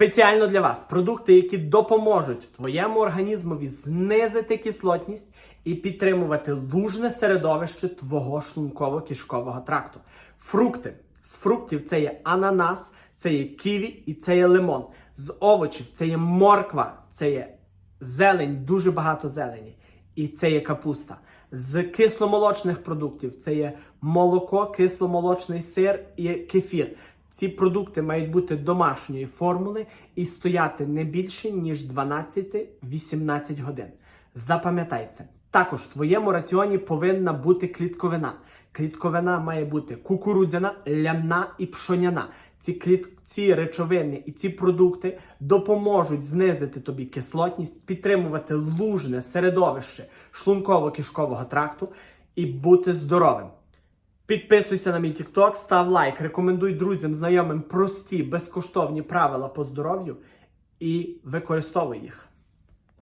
Спеціально для вас продукти, які допоможуть твоєму організмові знизити кислотність і підтримувати лужне середовище твого шлунково-кишкового тракту. Фрукти. З фруктів це є ананас, це є ківі і це є лимон. З овочів це є морква, це є зелень, дуже багато зелені. І це є капуста. З кисломолочних продуктів це є молоко, кисломолочний сир і кефір. Ці продукти мають бути домашньої формули і стояти не більше, ніж 12-18 годин. Запам'ятай це. Також в твоєму раціоні повинна бути клітковина. Клітковина має бути кукурудзяна, ляна і пшоняна. Ці, кліт... ці речовини і ці продукти допоможуть знизити тобі кислотність, підтримувати лужне середовище шлунково-кишкового тракту і бути здоровим. Підписуйся на мій TikTok, став лайк, рекомендуй друзям, знайомим прості, безкоштовні правила по здоров'ю і використовуй їх.